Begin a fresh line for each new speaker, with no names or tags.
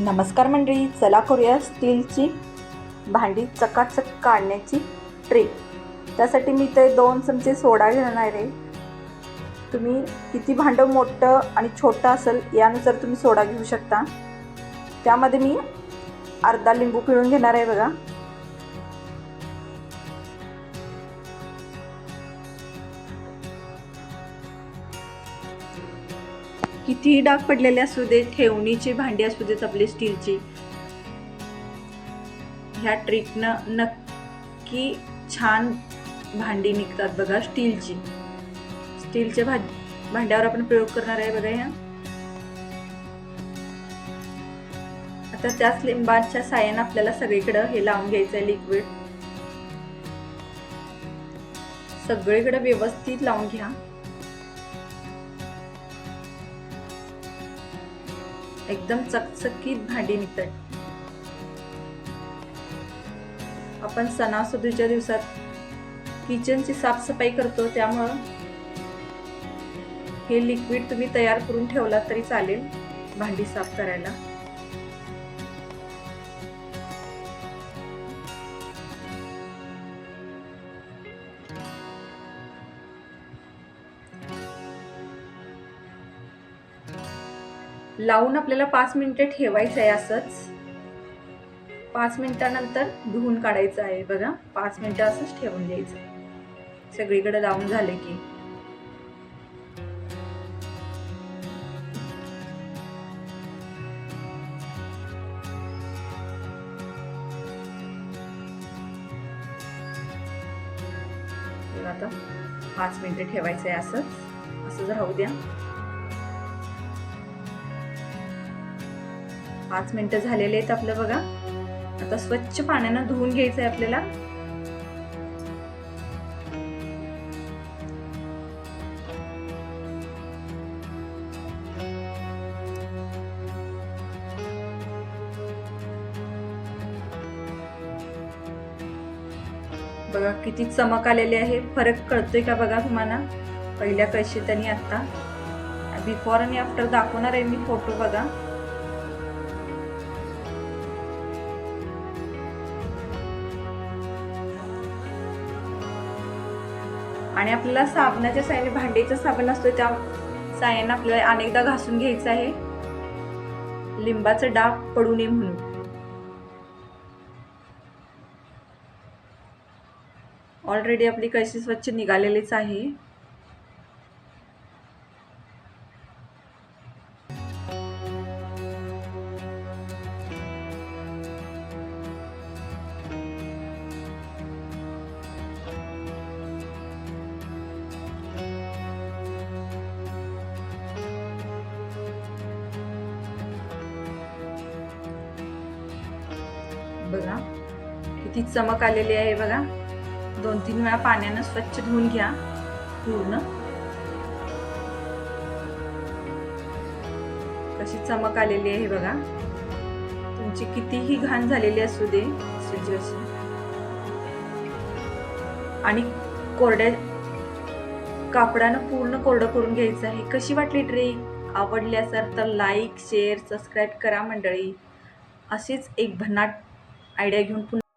नमस्कार मंडळी चला करूया स्टीलची भांडी चकाचक काढण्याची ट्रिक त्यासाठी मी ते दोन चमचे सोडा घेणार आहे. तुम्ही किती भांडं मोठं आणि छोटं असेल यानुसार तुम्ही सोडा घेऊ शकता. त्यामध्ये मी अर्धा लिंबू पिळून घेणार आहे बघा. कितीही डाग पडलेले असू दे ठेवणीची भांडी असू देत आपली स्टीलची ह्या ट्रिकनं नक्की छान भांडी निघतात बघा स्टीलची. स्टीलच्या भा भांड्यावर आपण प्रयोग करणार आहे बघा ह्या. आता त्याच लिंबाच्या साह्यानं आपल्याला सगळीकडं हे लावून घ्यायचं आहे लिक्विड सगळीकडे व्यवस्थित लावून घ्या. एकदम चकचकीत भांडी निघतात. आपण सणासुदीच्या दिवसात किचनची साफसफाई करतो त्यामुळं हे लिक्विड तुम्ही तयार करून ठेवला तरी चालेल भांडी साफ करायला. लावून आपल्याला पाच मिनटं ठेवायचं आहे असंच. पाच मिनटानंतर धुवून काढायचं आहे बघा. पाच मिनिटं असंच ठेवून द्यायचं सगळीकडे लावून झाले की. आता पाच मिनटं ठेवायचं आहे असंच. असं राहू द्या. पाच मिनटं झालेले आहेत आपलं बघा. आता स्वच्छ पाण्यानं धुवून घ्यायचं आहे आपल्याला. बघा किती चमक आलेली आहे. फरक कळतोय का बघा तुम्हाला? पहिल्या कशीत आणि आता. बिफोर आणि आफ्टर दाखवणार आहे मी फोटो बघा. आणि आपल्याला साबणाच्या साह्याने भांडीचा साबण असतो त्या साह्याने आपल्याला अनेकदा घासून घ्यायचं आहे. लिंबाचं डाग पडू नये म्हणून. ऑलरेडी आपली कशी स्वच्छ निघालेलीच आहे. बघा. किती चमक आलेली आहे बघा. दोन तीन वेळा पाण्यानं स्वच्छ धुवून घ्या पूर्ण. कशी चमक आलेली आहे बघा. तुमची कितीही घाण झालेली असू दे अशी अशी आणि कोरड्या कापडानं पूर्ण कोरडं करून घ्यायचं आहे. कशी वाटली ट्रिक? आवडली असेल तर लाईक शेअर सबस्क्राईब करा मंडळी. अशीच एक भन्नाट आयडिया घेऊन पुन्हा